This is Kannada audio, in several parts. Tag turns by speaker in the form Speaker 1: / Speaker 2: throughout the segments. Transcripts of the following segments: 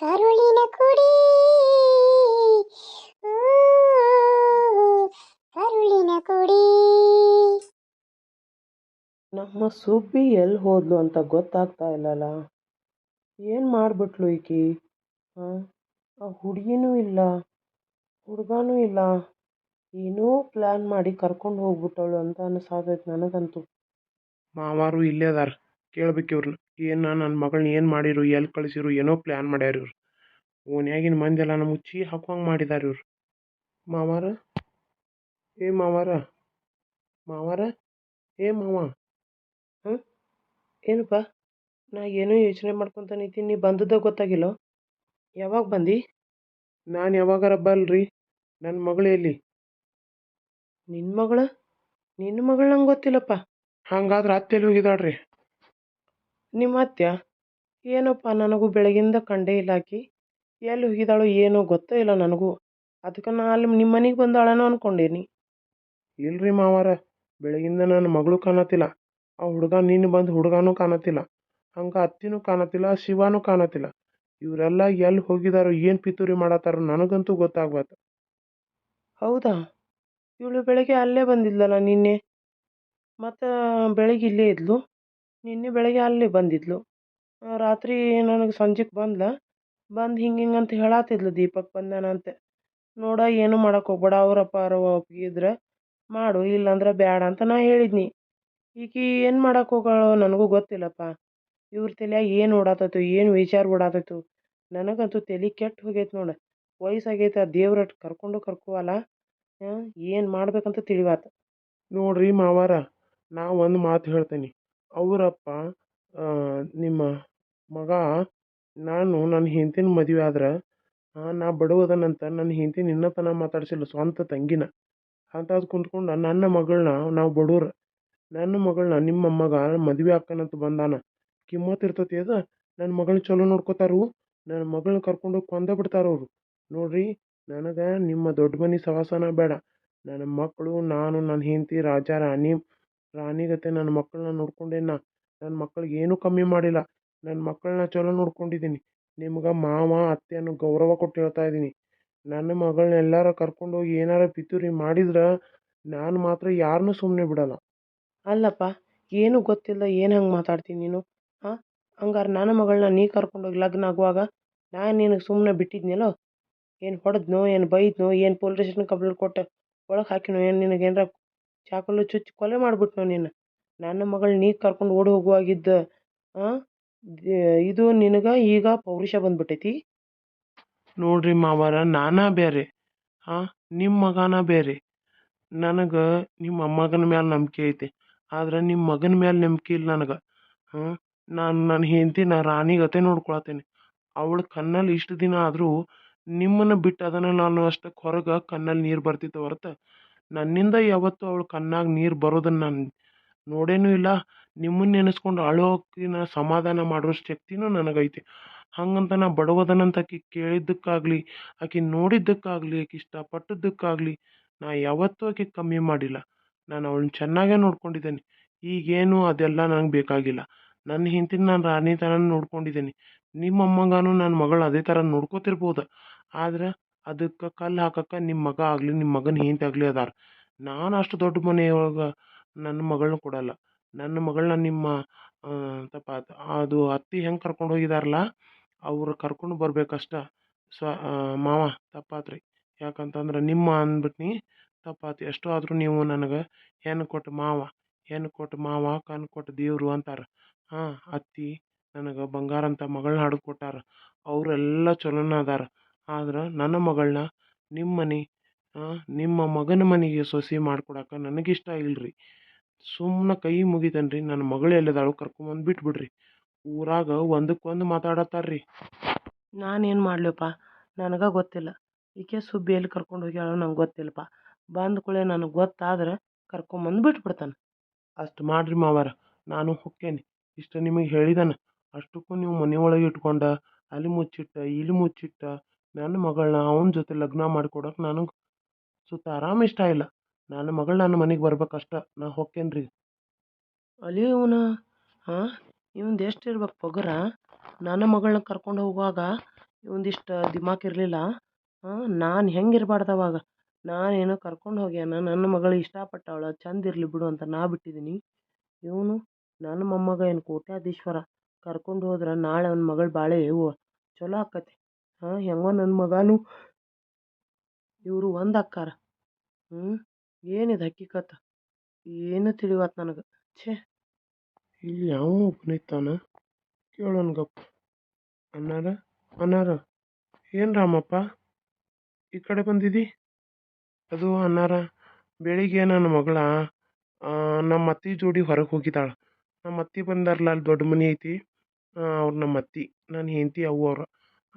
Speaker 1: ಕರುಳಿನ ಕುಡಿ. ಕರುಳಿನ ಕುಡಿ.
Speaker 2: ನಮ್ಮ ಸುಬ್ಬಿ ಎಲ್ಲಿ ಹೋದ್ಲು ಅಂತ ಗೊತ್ತಾಗ್ತಾ ಇಲ್ಲಲ್ಲ ಏನು ಮಾಡ್ಬಿಟ್ಲು ಈಕಿ? ಹಾಂ ಆ ಹುಡುಗಿನೂ ಇಲ್ಲ ಹುಡುಗನೂ ಇಲ್ಲ. ಏನೋ ಪ್ಲ್ಯಾನ್ ಮಾಡಿ ಕರ್ಕೊಂಡು ಹೋಗ್ಬಿಟ್ಟವಳು ಅಂತ ಅನಿಸಾತೈತೆ ನನಗಂತೂ.
Speaker 3: ಮಾವಾರು ಇಲ್ಲೇ ಅದಾರ ಕೇಳ್ಬೇಕು ಇವ್ರನ್ನ ಏನು ನನ್ನ ಮಗಳನ್ನ ಏನು ಮಾಡಿರು, ಎಲ್ಲಿ ಕಳಿಸಿರು, ಏನೋ ಪ್ಲ್ಯಾನ್ ಮಾಡ್ಯಾರ ಇವ್ರು. ಓನ್ಯಾಗಿನ ಮಂದಿ ಎಲ್ಲ ನಮಗೆ ಚೀ ಹಾಕುವಂಗೆ ಮಾಡಿದಾರ ಇವ್ರು. ಮಾವಾರ? ಏ ಮಾವಾರ? ಮಾವಾರ? ಏ ಮಾವ?
Speaker 2: ಹಾಂ? ಏನಪ್ಪ? ನಾ ಏನೋ ಯೋಚನೆ ಮಾಡ್ಕೊತ ನೀ ಬಂದದ ಗೊತ್ತಾಗಿಲ್ಲ? ಯಾವಾಗ ಬಂದು?
Speaker 3: ನಾನು ಯಾವಾಗಾರ ಬಲ್ರಿ. ನನ್ನ ಮಗಳು ಎಲ್ಲಿ?
Speaker 2: ನಿನ್ನ ಮಗಳ? ನಿನ್ನ ಮಗಳು ನಂಗೆ ಗೊತ್ತಿಲ್ಲಪ್ಪ.
Speaker 3: ಹಂಗಾದ್ರೆ ಅತ್ತೆಲ್ಲಿ ಹೋಗಿದಾಳ್ರಿ.
Speaker 2: ನಿಮ್ಮ ಅತ್ಯ ಏನಪ್ಪ ನನಗೂ ಬೆಳಗಿಂದ ಕಂಡೇ ಇಲ್ಲ ಆಕಿ. ಎಲ್ಲಿ ಹೋಗಿದ್ದಾಳೋ ಏನೋ ಗೊತ್ತೇ ಇಲ್ಲ ನನಗೂ. ಅದಕ್ಕೆ ನಾ ಅಲ್ಲಿ ನಿಮ್ಮ ಮನೆಗೆ ಬಂದಾಳನೋ ಅನ್ಕೊಂಡೀನಿ.
Speaker 3: ಇಲ್ರಿ ಮಾವಾರ ಬೆಳಗಿಂದ ನನ್ನ ಮಗಳು ಕಾಣತಿಲ್ಲ. ಆ ಹುಡುಗ ನೀನು ಬಂದು ಹುಡುಗನೂ ಕಾಣತಿಲ್ಲ. ಹಂಗೆ ಅತ್ತಿನೂ ಕಾಣತಿಲ್ಲ ಶಿವನೂ ಕಾಣತಿಲ್ಲ. ಇವರೆಲ್ಲ ಎಲ್ಲಿ ಹೋಗಿದಾರೋ ಏನು ಪಿತೂರಿ ಮಾಡತ್ತಾರೋ ನನಗಂತೂ ಗೊತ್ತಾಗ್ಬಾರ್ದು
Speaker 2: ಹೌದಾ? ಇವಳು ಬೆಳಗ್ಗೆ ಅಲ್ಲೇ ಬಂದಿದ್ಲಲ್ಲ ನಿನ್ನೆ? ಮತ್ತು ಬೆಳಗ್ಗೆ ಇಲ್ಲೇ ಇದ್ಲು? ನಿನ್ನೆ ಬೆಳಗ್ಗೆ ಅಲ್ಲಿ ಬಂದಿದ್ಲು. ರಾತ್ರಿ ನನಗೆ ಸಂಜೆಗೆ ಬಂದ್ಲ. ಬಂದು ಹಿಂಗೆ ಹಿಂಗೆ ಅಂತ ಹೇಳಾತಿದ್ಲು ದೀಪಕ್ ಬಂದಾನ ಅಂತ ನೋಡ ಏನು ಮಾಡಕ್ಕೆ ಹೋಗ್ಬೇಡ, ಅವರಪ್ಪ ಇದ್ರೆ ಮಾಡು, ಇಲ್ಲಾಂದ್ರೆ ಬೇಡ ಅಂತ ನಾ ಹೇಳಿದ್ನಿ. ಈಕಿ ಏನು ಮಾಡಕ್ಕೆ ಹೋಗಾಳೋ ನನಗೂ ಗೊತ್ತಿಲ್ಲಪ್ಪ. ಇವ್ರ ತಲೆಯಾಗ ಏನು ಓಡಾತೈತು, ಏನು ವಿಚಾರ ಓಡಾತೈತು, ನನಗಂತೂ ತಲೆ ಕೆಟ್ಟು ಹೋಗೈತೆ ನೋಡು. ವಯಸ್ಸಾಗೈತೆ, ಆ ದೇವ್ರಟ್ ಕರ್ಕೊಂಡು ಕರ್ಕೋವಲ್ಲ ಏನು ಮಾಡ್ಬೇಕಂತ ತಿಳಿವಾತ.
Speaker 3: ನೋಡ್ರಿ ಮಾವಾರ, ನಾ ಒಂದು ಮಾತು ಹೇಳ್ತೇನೆ. ಅವರಪ್ಪ ನಿಮ್ಮ ಮಗ, ನಾನು ನನ್ನ ಹೆಂಡತಿನ ಮದುವೆ ಆದ್ರೆ ನಾ ಬಡವದನಂತ ನನ್ನ ಹೆಂಡ್ತಿನ ಇನ್ನೂ ತನಕ ಮಾತಾಡಿಸಿಲ್ಲ, ಸ್ವಂತ ತಂಗಿನ. ಅಂಥದ್ದು ಕುಂತ್ಕೊಂಡು ನನ್ನ ಮಗಳನ್ನ ನಾವು ಬಡವ್ರು. ನನ್ನ ಮಗಳನ್ನ ನಿಮ್ಮ ಮಗ ಮದುವೆ ಆಕ್ಕನಂತ ಬಂದಾನ. ಕಿಮ್ಮತ್ತು ಇರ್ತೈತಿ ಅದು. ನನ್ನ ಮಗಳನ್ನ ಚಲೋ ನೋಡ್ಕೋತಾರು ನನ್ನ ಮಗಳನ್ನ ಕರ್ಕೊಂಡು ಕೊಂದ ಬಿಡ್ತಾರ ಅವರು. ನೋಡ್ರಿ, ನನಗೆ ನಿಮ್ಮ ದೊಡ್ಡ ಮನೆ ಸವಾಸನ ಬೇಡ. ನನ್ನ ಮಕ್ಕಳು, ನಾನು ನನ್ನ ಹೆಂಡತಿ ರಾಜ, ರಾಣಿ ರಾಣಿಗತೆ ನನ್ನ ಮಕ್ಕಳನ್ನ ನೋಡ್ಕೊಂಡೇನ ನನ್ನ ಮಕ್ಕಳಿಗೆ ಏನೂ ಕಮ್ಮಿ ಮಾಡಿಲ್ಲ. ನನ್ನ ಮಕ್ಕಳನ್ನ ಚಲೋ ನೋಡ್ಕೊಂಡಿದ್ದೀನಿ. ನಿಮ್ಗೆ ಮಾವ ಅತ್ತೆ ಅನ್ನೋ ಗೌರವ ಕೊಟ್ಟು ಹೇಳ್ತಾ ಇದ್ದೀನಿ ನನ್ನ ಮಗಳನ್ನ ಎಲ್ಲಾರ ಕರ್ಕೊಂಡೋಗಿ ಏನಾರ ಪಿತೂರಿ ಮಾಡಿದ್ರೆ ನಾನು ಮಾತ್ರ ಯಾರನ್ನೂ ಸುಮ್ಮನೆ ಬಿಡಲ್ಲ.
Speaker 2: ಅಲ್ಲಪ್ಪ, ಏನು ಗೊತ್ತಿಲ್ಲ, ಏನು ಹಂಗೆ ಮಾತಾಡ್ತೀನಿ ನೀನು? ಹಾಂ? ಹಂಗಾರೆ ನನ್ನ ಮಗಳನ್ನ ನೀ ಕರ್ಕೊಂಡೋಗಿ ಲಗ್ನ ಆಗುವಾಗ ನಾನು ನಿನಗೆ ಸುಮ್ಮನೆ ಬಿಟ್ಟಿದ್ನಲ್ಲೋ? ಏನು ಹೊಡೆದ್ನೋ, ಏನು ಬೈದ್ನೋ, ಏನು ಪೊಲೀಸ್ ಸ್ಟೇಷನ್ ಕಂಪ್ಲೇಂಟ್ ಕೊಟ್ಟು ಒಳಗೆ ಹಾಕಿನೋ, ಏನು ನಿನಗೆ ಚಾಕುಲು ಚುಚ್ಚಿ ಕೊಲೆ ಮಾಡಿಬಿಟ್ನೋ ನೀನು. ನನ್ನ ಮಗಳು ನೀ ಕರ್ಕೊಂಡು ಓಡಿ ಹೋಗುವಾಗಿದ್ದ ಇದು ನಿನಗೆ ಈಗ ಪೌರುಷ ಬಂದ್ಬಿಟ್ಟೈತಿ?
Speaker 3: ನೋಡ್ರಿ ಮಾವಾರ, ನಾನಾ ಬೇರೆ ಹಾಂ ನಿಮ್ಮ ಮಗನ ಬೇರೆ ನನಗೆ ನಿಮ್ಮ ಅಮ್ಮಗನ ಮೇಲೆ ನಂಬಿಕೆ ಐತಿ. ಆದ್ರೆ ನಿಮ್ಮ ಮಗನ ಮೇಲೆ ನಂಬಿಕೆ ಇಲ್ಲ ನನಗೆ. ಹಾಂ ನಾನು ನನ್ನ ರಾಣಿ ಗತೆ ನೋಡ್ಕೊಳತ್ತೀನಿ. ಅವಳ ಕಣ್ಣಲ್ಲಿ ಇಷ್ಟು ದಿನ ಆದರೂ ನಿಮ್ಮನ್ನು ಬಿಟ್ಟು ಅದನ್ನು ನಾನು ಅಷ್ಟಕ್ಕೆ ಹೊರಗೆ ಕಣ್ಣಲ್ಲಿ ನೀರು ಬರ್ತಿತ್ತು ಹೊರತು ನನ್ನಿಂದ ಯಾವತ್ತೂ ಅವಳ ಕಣ್ಣಾಗ ನೀರು ಬರೋದನ್ನು ನಾನು ನೋಡೇನೂ ಇಲ್ಲ. ನಿಮ್ಮನ್ನ ನೆನೆಸ್ಕೊಂಡು ಅಳೋಕಿನ ಸಮಾಧಾನ ಮಾಡೋ ಶಕ್ತಿನೂ ನನಗೈತಿ. ಹಂಗಂತ ನಾ ಬಡವದನಂತ ಆಕೆ ಕೇಳಿದ್ದಕ್ಕಾಗಲಿ, ಆಕೆ ನೋಡಿದ್ದಕ್ಕಾಗಲಿ, ಆಕೆ ಇಷ್ಟಪಟ್ಟದ್ದಕ್ಕಾಗಲಿ ನಾ ಯಾವತ್ತೂ ಆಕೆ ಕಮ್ಮಿ ಮಾಡಿಲ್ಲ. ನಾನು ಅವಳನ್ನ ಚೆನ್ನಾಗೇ ನೋಡ್ಕೊಂಡಿದ್ದೇನೆ. ಈಗೇನು ಅದೆಲ್ಲ ನನಗೆ ಬೇಕಾಗಿಲ್ಲ. ನನ್ನ ಹಿಂದಿನ ನಾನು ರಾಣಿ ಥರ ನೋಡ್ಕೊಂಡಿದ್ದೀನಿ. ನಿಮ್ಮ ಮೊಮ್ಮಗನೂ ನನ್ನ ಮಗಳು ಅದೇ ಥರ ನೋಡ್ಕೋತಿರ್ಬೋದು. ಆದ್ರೆ ಅದಕ್ಕೆ ಕಲ್ಲು ಹಾಕಕ್ಕೆ ನಿಮ್ಮ ಮಗ ಆಗಲಿ ನಿಮ್ಮ ಮಗನ ಹೆಂಡ್ತಿ ಆಗಲಿ ಅದಾರ. ನಾನು ಅಷ್ಟು ದೊಡ್ಡ ಮನೆಯೊಳಗೆ ನನ್ನ ಮಗಳನ್ನ ಕೊಡಲ್ಲ. ನನ್ನ ಮಗಳನ್ನ ನಿಮ್ಮ ತಪ್ಪ ಅದು ಅತ್ತೆ ಹೆಂಗೆ ಕರ್ಕೊಂಡು ಹೋಗಿದಾರಲ್ಲ ಅವ್ರು ಕರ್ಕೊಂಡು ಬರ್ಬೇಕಷ್ಟ. ಸ್ವ ಮಾವ ತಪ್ಪಾತ್ರಿ. ಯಾಕಂತಂದ್ರೆ ನಿಮ್ಮ ಅಂದ್ಬಿಟ್ನಿ ತಪ್ಪಾತು ಎಷ್ಟೋ ಆದರೂ ನೀವು ನನಗೆ ಹೆಣ್ಣು ಕೊಟ್ಟು ಮಾವ, ಹೆಣ್ಣು ಕೊಟ್ಟು ಮಾವ ಕಣ್ಣು ಕೊಟ್ಟು ದೇವರು ಅಂತಾರೆ. ಹಾಂ, ಅತ್ತಿ ನನಗೆ ಬಂಗಾರ ಅಂತ ಮಗಳನ್ನ ಹಡ್ದು ಕೊಟ್ಟಾರ. ಅವರೆಲ್ಲ ಚಲೋನ ಅದಾರ. ಆದ್ರೆ ನನ್ನ ಮಗಳನ್ನ ನಿಮ್ಮ ಮನೆ ನಿಮ್ಮ ಮಗನ ಮನೆಗೆ ಸೊಸೆ ಮಾಡ್ಕೊಡಕ್ಕೆ ನನಗಿಷ್ಟ ಇಲ್ರಿ. ಸುಮ್ಮನೆ ಕೈ ಮುಗಿತೇನೆ ರೀ ನನ್ನ ಮಗಳು ಎಲ್ಲಿದಾಳು ಕರ್ಕೊಂಬಂದು ಬಿಟ್ಬಿಡ್ರಿ. ಊರಾಗ ಒಂದಕ್ಕೊಂದು ಮಾತಾಡತ್ತಾರ್ರಿ.
Speaker 2: ನಾನೇನು ಮಾಡ್ಲಪ್ಪ? ನನಗೆ ಗೊತ್ತಿಲ್ಲ. ಈಕೆ ಸುಬ್ಬಿ ಎಲ್ಲಿ ಕರ್ಕೊಂಡು ಹೋಗ್ಯಾಳೋ ನಂಗೆ ಗೊತ್ತಿಲ್ಲಪ್ಪ. ಬಂದ ಕೂಡಲೇ ನನಗೆ ಗೊತ್ತಾದ್ರೆ ಕರ್ಕೊಂಬಂದು ಬಿಟ್ಬಿಡ್ತಾನೆ.
Speaker 3: ಅಷ್ಟು ಮಾಡ್ರಿ ಮಾವಾರ. ನಾನು ಹೊಕ್ಕೇನಿ. ಇಷ್ಟು ನಿಮಗೆ ಹೇಳಿದಾನೆ. ಅಷ್ಟಕ್ಕೂ ನೀವು ಮನೆ ಒಳಗೆ ಇಟ್ಕೊಂಡ ಅಲ್ಲಿ ಮುಚ್ಚಿಟ್ಟ ಇಲ್ಲಿ ಮುಚ್ಚಿಟ್ಟ ನನ್ನ ಮಗಳನ್ನ ಅವನ ಜೊತೆ ಲಗ್ನ ಮಾಡ್ಕೊಡೋಕೆ ನನಗೆ ಸುತ್ತ ಆರಾಮ ಇಷ್ಟ ಇಲ್ಲ. ನನ್ನ ಮಗಳು ನನ್ನ ಮನೆಗೆ ಬರ್ಬೇಕಷ್ಟ ನಾ ಹೊಕ್ಕೇನಿ ರೀ
Speaker 2: ಅಲ್ಲಿ ಇವನ ಹಾಂ ಇವಂದು ಎಷ್ಟು ಇರ್ಬೇಕು ಪಗರ? ನನ್ನ ಮಗಳನ್ನ ಕರ್ಕೊಂಡು ಹೋಗುವಾಗ ಇವಂದಿಷ್ಟು ದಿಮಾಕ್ ಇರಲಿಲ್ಲ. ನಾನು ಹೆಂಗಿರ್ಬಾರ್ದು ಅವಾಗ? ನಾನೇನೋ ಕರ್ಕೊಂಡು ಹೋಗ್ಯಾನ, ನನ್ನ ಮಗಳು ಇಷ್ಟಪಟ್ಟವಳ, ಚಂದ ಇರಲಿ ಬಿಡು ಅಂತ ನಾ ಬಿಟ್ಟಿದ್ದೀನಿ ಇವನು ನನ್ನ ಮೊಮ್ಮಗ ಏನು ಕೋಟ್ಯಾಧೀಶ್ವರ, ಕರ್ಕೊಂಡು ಹೋದ್ರೆ ನಾಳೆ ಅವನ ಮಗಳು ಬಾಳೆ ಯವ್ವ ಚಲೋ ಆಕ್ಕತಿ ಹಾಂ ಹೆಂಗೋ ನನ್ನ ಮಗನೂ ಇವರು ಒಂದು ಅಕ್ಕಾರ. ಹ್ಞೂ ಏನಿದು ಹಕ್ಕಿಕತ್ತ ಏನು ತಿಳಿವತ್ತು ನನಗೆ? ಛೇ.
Speaker 3: ಇಲ್ಲಿ ಯಾವ ಕೇಳೋಣ ಗಪ್ಪ ಅನ್ನಾರ ಅನ್ನಾರ ಏನು ರಾಮಪ್ಪ? ಈ ಕಡೆ ಬಂದಿದ್ದಿ ಅದು ಅನ್ನಾರ ಬೆಳಿಗ್ಗೆ ನನ್ನ ಮಗಳ ನಮ್ಮ ಅತ್ತಿ ಜೋಡಿ ಹೊರಗೆ ಹೋಗಿದ್ದಾಳೆ. ನಮ್ಮ ಅತ್ತಿ ಬಂದಾರಲ್ಲ ಅಲ್ಲಿ ದೊಡ್ಡ ಮನೆ ಐತಿ. ಅವ್ರು ನಮ್ಮ ಅತ್ತಿ. ನನ್ನ ಹೆಂಡತಿ, ಅವು ಅವ್ರು.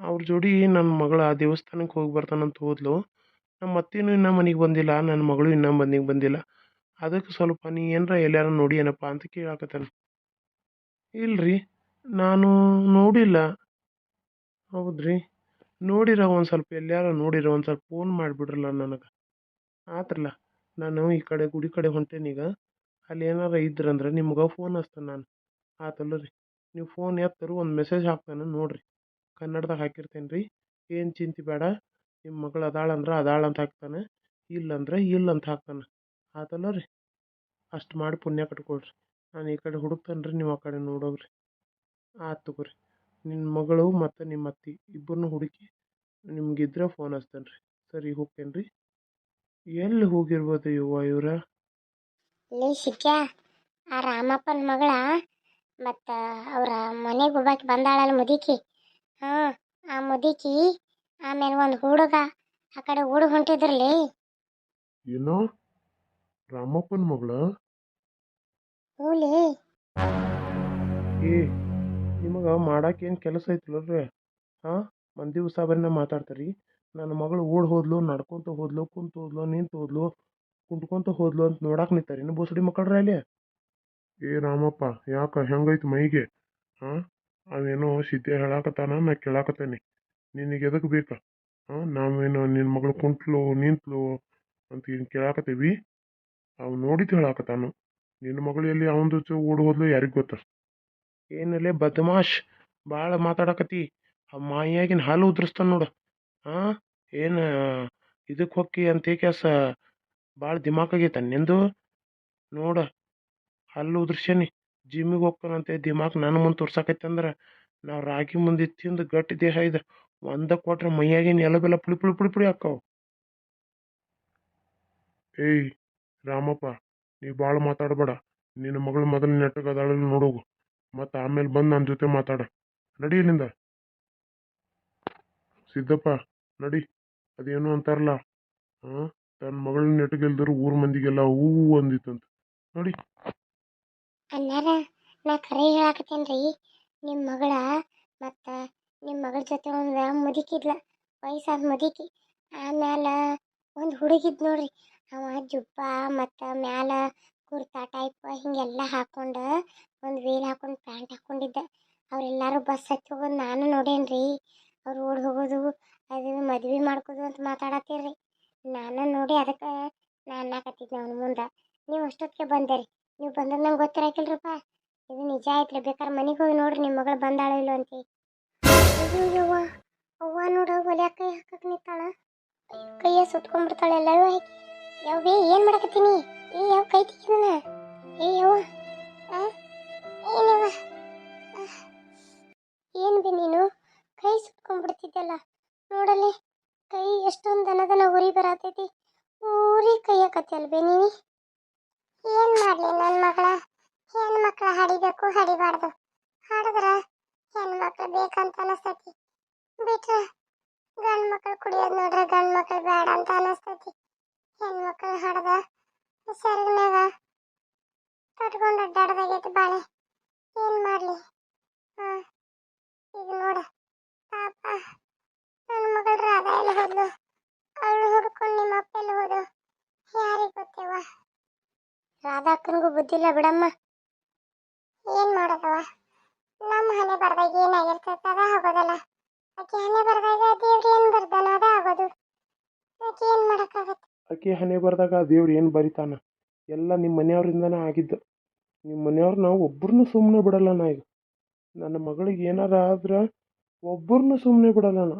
Speaker 3: ಅವ್ರ ಜೋಡಿ ನನ್ನ ಮಗಳ ದೇವಸ್ಥಾನಕ್ಕೆ ಹೋಗಿ ಬರ್ತಾನಂತ ಹೋದ್ಲು. ನಮ್ಮ ಅತ್ತೆನೂ ಇನ್ನೂ ಮನೆಗೆ ಬಂದಿಲ್ಲ ನನ್ನ ಮಗಳು ಇನ್ನೂ ಮನೆಗೆ ಬಂದಿಲ್ಲ. ಅದಕ್ಕೆ ಸ್ವಲ್ಪ ನೀ ಏನರ ಎಲ್ಲಾರ ನೋಡಿ ಏನಪ್ಪ ಅಂತ ಕೇಳಾಕತ್ತಾನ. ಇಲ್ರಿ, ನಾನು ನೋಡಿಲ್ಲ. ಹೌದ್ರಿ, ನೋಡಿರ ಒಂದು ಸ್ವಲ್ಪ ಎಲ್ಲಾರ ನೋಡಿರ ಒಂದು ಸ್ವಲ್ಪ ಫೋನ್ ಮಾಡಿಬಿಡ್ರಲ್ಲ ನನಗೆ. ಆತ್ರಲ್ಲ, ನಾನು ಈ ಕಡೆ ಗುಡಿ ಕಡೆ ಹೊಂಟೇನೀಗ ಅಲ್ಲಿ ಏನಾರ ಇದ್ರಂದ್ರೆ ನಿಮ್ಗೆ ಫೋನ್ ಹಚ್ತೇನೆ ನಾನು. ಆತಲ್ಲ ರೀ ನೀವು ಫೋನ್ ಎತ್ತರು ಒಂದು ಮೆಸೇಜ್ ಹಾಕ್ತಾನೆ ನೋಡಿರಿ. ಕನ್ನಡದಾಗ ಹಾಕಿರ್ತೇನೆ ರೀ ಏನು ಚಿಂತೆ ಬೇಡ. ನಿಮ್ಮ ಮಗಳು ಅದಾಳಂದ್ರೆ ಅದಾಳ ಅಂತ ಹಾಕ್ತಾನೆ. ಇಲ್ಲಂದ್ರೆ ಇಲ್ಲ ಅಂತ ಹಾಕ್ತಾನೆ. ಆತಲ್ಲ ರೀ. ಅಷ್ಟು ಮಾಡಿ ಪುಣ್ಯ ಕಟ್ಕೊಳ್ರಿ. ನಾನು ಈ ಕಡೆ ಹುಡುಕ್ತಾನೆ ರೀ ನೀವು ಆ ಕಡೆ ನೋಡೋಗ್ರಿ. ಆಯ್ತು ತಗೋರಿ. ನಿಮ್ಮ ಮಗಳು ಮತ್ತು ನಿಮ್ಮ ಅತ್ತಿ ಇಬ್ಬರನ್ನು ಹುಡುಕಿ ನಿಮ್ಗಿದ್ರೆ ಫೋನ್ ಹಚ್ತೇನೆ ರೀ ಸರಿ ಹೋಗ್ತೇನೆ ರೀ ಎಲ್ಲಿ ಹೋಗಿರ್ಬೋದು ಇವ್ವ ಇವ್ರ?
Speaker 1: ಆ ರಾಮಪ್ಪನ ಮಗಳ ಮತ್ತು ಅವರ ಮನೆಗೆ ಹೋಗಕ್ಕೆ ಬಂದಾಳಲ್ಲ ಮುದುಕಿ. ಹಾಂ ಆ ಮುದುಕಿ ಆಮೇಲೆ ಒಂದು ಹುಡುಗ ಆ ಕಡೆ ಓಡಿ ಹೊಂಟಿದ್ರಲ್ಲಿ
Speaker 3: ಏನು? ರಾಮಪ್ಪನ ಮಗಳ?
Speaker 1: ಹೂಲಿ.
Speaker 3: ಏ ನಿಮಗೆ ಮಾಡಕ್ಕೇನು ಕೆಲಸ ಐತಿಲ್ಲರಿ ಹಾಂ ಮಂದಿ ಉಸಾಬರಿನ ಮಾತಾಡ್ತಾರಿ. ನನ್ನ ಮಗಳು ಓಡ್ ಹೋದ್ಲು ನಡ್ಕೊಂತ ಹೋದ್ಲು ಕುಂತ ಹೋದ್ಲು ನಿಂತು ಹೋದ್ಲು ಕುಂಟ್ಕೊಂತ ಹೋದ್ಲು ಅಂತ ನೋಡಾಕ್ ನಿಂತಾರಿ. ಇನ್ನು ಬೋಸಡಿ ಮಕ್ಕಳ್ರ ಅಲ್ಲಿ? ಏ ರಾಮಪ್ಪ ಯಾಕ? ಹೆಂಗೈತಿ ಮೈಗೆ? ಹಾಂ ಅವೇನೋ ಸಿದ್ದೆ ಹೇಳಾಕತ್ತಾನ ನಾ ಕೇಳಾಕತ್ತೇನಿ. ನಿನಗೆ ಎದಕ್ಕೆ ಬೇಕಾ? ನಾವೇನು ನಿನ್ನ ಮಗಳು ಕುಂಟ್ಲು, ನಿಂತ್ಲು ಅಂತ ಏನು ಕೇಳಾಕತ್ತೀವಿ? ಅವ್ ನೋಡಿದ್ದು ಹೇಳಾಕತ್ತಾನು. ನಿನ್ನ ಮಗಳು ಎಲ್ಲಿ ಅವನದು ಓಡ್ ಹೋದ್ಲು ಯಾರಿಗೆ ಗೊತ್ತ? ಏನಲ್ಲೇ ಬದಮಾಶ್ ಭಾಳ ಮಾತಾಡಕತ್ತಿ. ಆ ಮಾಯಾಗಿನ ಹಾಲು ಉದ್ರಿಸ್ತಾನ ನೋಡು. ಹಾಂ, ಏನು ಇದಕ್ಕೆ ಹೊಕ್ಕಿ ಅಂತ ಕೇಸ ಭಾಳ ದಿಮಾಕ್ ಆಗೈತೆ ನಿಂದು? ನೋಡ ಹಲ್ಲು ಉದ್ರಿಸೇನಿ. ಜಿಮ್ಮಿಗೆ ಹೋಗ್ತಾನಂತೆ ದಿಮಾಕ್ ನನ್ನ ಮುಂದೆ ತೋರ್ಸಾಕೈತೆ ಅಂದ್ರೆ ನಾವು ರಾಗಿ ಮುಂದೆ ತಿಂದು ಗಟ್ಟಿ ದೇಹ ಇದೆ ಒಂದ ಕೊಟ್ರೆ ಮೈಯಾಗಿನ ಎಲಬೆಲ್ಲ ಪುಳಿ ಪುಳಿ ಪುಳಿ ಪುಳಿ ಹಾಕಾವು ಏಯ್ ರಾಮಪ್ಪ, ನೀ ಭಾಳ ಮಾತಾಡಬೇಡ. ನಿನ್ನ ಮಗಳು ಮೊದಲು ನೆಟ್ಟಗದಾಳ ನೋಡೋಗು ಮತ್ತು ಆಮೇಲೆ ಬಂದು ನನ್ನ ಜೊತೆ ಮಾತಾಡ. ನಡಿ ಇಲ್ಲಿಂದ. ಸಿದ್ದಪ್ಪ, ನಡಿ. ಅದೇನು ಅಂತಾರಲ್ಲ ಹಾಂ ತನ್ನ ಮಗಳನ್ನ ನೆಟ್ಟಗೆಲ್ದರು ಊರ ಮಂದಿಗೆಲ್ಲ ಹೂವು ಅಂದಿತ್ತಂತ. ನೋಡಿ.
Speaker 1: ಅನ್ನಾರ ನಾ ಕರೆ ಹೇಳಾಕತ್ತೇನ್ರಿ. ನಿಮ್ಮ ಮಗಳ ಮತ್ತು ನಿಮ್ಮ ಮಗಳ ಜೊತೆ ಒಂದು ಮುದುಕಿದ್ಲ, ವಯಸ್ಸಾದ ಮುದುಕಿ. ಆಮೇಲೆ ಒಂದು ಹುಡುಗಿದ್ ನೋಡ್ರಿ. ಅವ ಜುಬ್ಬ ಮತ್ತು ಮ್ಯಾಲ ಕುರ್ತಾ ಟೈಪ್ ಹಿಂಗೆಲ್ಲ ಹಾಕ್ಕೊಂಡು ಒಂದು ವೇಲ್ ಹಾಕೊಂಡು ಪ್ಯಾಂಟ್ ಹಾಕ್ಕೊಂಡಿದ್ದ ಅವರೆಲ್ಲರೂ ಬಸ್ ಹತ್ತಿ ಹೋಗೋದು ನಾನು ನೋಡೇನ್ರಿ. ಅವ್ರು ಓಡಿ ಹೋಗೋದು, ಅದು ಮದ್ವೆ ಮಾಡ್ಕೋದು ಅಂತ ಮಾತಾಡತ್ತೀರ್ರಿ. ನಾನು ನೋಡಿ ಅದಕ್ಕೆ ನಾನು ಅನ್ನಕತ್ತಿದ್ದೆ ಅವ್ನ ಮುಂದೆ. ನೀವು ಅಷ್ಟೊತ್ತಿಗೆ ಬಂದೇರಿ. ನೀವು ಬಂದ್ರೆ ನಂಗೆ ಗೊತ್ತಿರಾಕಿಲ್ರಪ್ಪ. ಇದು ನಿಜ ಐತ್ರಿ, ಬೇಕಾದ್ರೆ ಮನೆಗೆ ಹೋಗಿ ನೋಡ್ರಿ ನಿಮ್ಮ ಮಗಳು ಬಂದಾಳ ಇಲ್ಲ ಅಂತ ಅಯ್ಯೋ ಯವ್ವ ಅವ್ವ. ನೋಡು ಒಲ್ಯಾಕ ಕೈ ಹಾಕಕ್ ನಿಂತಾಳ. ಕೈಯ ಸುತ್ಕೊಂಡ್ಬಿಡ್ತಾಳೆ ಎಲ್ಲವೂ ಹಾಕಿ ಯಾವೇ ಏನು ಮಾಡಕತ್ತೀನಿ? ಏ ಯಾವ ಕೈ ತಿಕ್ಕಿನ ಏ ಯಾವ ಆ. ಏನ್ ಬಿ ನೀನು? ಕೈ ಸುತ್ಕೊಂಡ್ಬಿಡ್ತಿದ್ದಲ್ಲ ನೋಡಲೆ, ಕೈ ಎಷ್ಟೊಂದು ದನದನ ಉರಿ ಬರತೈತಿ. ಊರಿ ಕೈ ಕತ್ತೆ ಅಲ್ಬೇ ನೀನು? ಏನ್ ಮಾಡ್ಲಿ ನನ್ನ ಮಗಳ? ಹೆಣ್ಮಕ್ಳ ಹಡಿಬೇಕು, ಹಡಿಬಾರ್ದು. ಹಾಡಿದ್ರ ಹೆಣ್ಮಕ್ಳು ಬೇಕಂತ ಅನಸ್ತೈತಿ. ಬಿಟ್ರ ಗಂಡ್ ಮಕ್ಳು ಕುಡಿಯೋದು ನೋಡ್ರ ಗಂಡ್ ಮಕ್ಳು ಬೇಡ ಅಂತ ಅನಸ್ತೈತಿ. ಹೆಣ್ಮಕ್ಳು ಹಾಡ್ದ ಸೆರಗ್ನಾಗ ಕಟ್ಕೊಂಡು ಅಡ್ಡಾಡ್ದಾಗೈತಿ ಬಾಳೆ. ಏನ್ ಮಾಡ್ಲಿ? ಹಾ ಈಗ ನೋಡ. ಪಾಪ ನನ್ನ ಮಗಳ ರಾಧ ಎಲ್ಲಿ ಹೋದ್ಲು? ಅವಳು ಹುಡ್ಕೊಂಡು ನಿಮ್ಮ ಅಪ್ಪ ಎಲ್ಲಿ ಹೋದ ಯಾರಿಗೆ ಗೊತ್ತೇವ ರಾಧಾಕ್ಕನಿಗೂ ಬುದ್ಧಿ ಇಲ್ಲ ಬಿಡಮ್ಮ. ಏನ್ ಮಾಡೋದವ ನಮ್ಮ ಹಣೆ ಬರ್ದಾಗ ಏನಾಗಿರ್ತದ ಅದ ಆಗೋದಲ್ಲ. ಆಕೆ ಹಣೆ ಬರ್ದಾಗ ದೇವ್ರ ಏನ್ ಬರ್ದಾನ ಅದ ಆಗೋದು. ಆಕೆ ಏನ್ ಮಾಡಕ್ಕಾಗತ್ತೆ?
Speaker 3: ಆಕೆ ಹಣೆ ಬರ್ದಾಗ ದೇವ್ರು ಏನು ಬರಿತಾನ? ಎಲ್ಲ ನಿಮ್ಮ ಮನೆಯವ್ರಿಂದನೇ ಆಗಿದ್ದು. ನಿಮ್ಮ ಮನೆಯವ್ರು ನಾವು ಒಬ್ಬರನ್ನೂ ಸುಮ್ಮನೆ ಬಿಡಲ್ಲ ನಾ ಈಗ. ನನ್ನ ಮಗಳಿಗೆ ಏನಾರ ಆದ್ರೆ ಒಬ್ಬರನ್ನು ಸುಮ್ಮನೆ ಬಿಡಲ್ಲ ನಾ.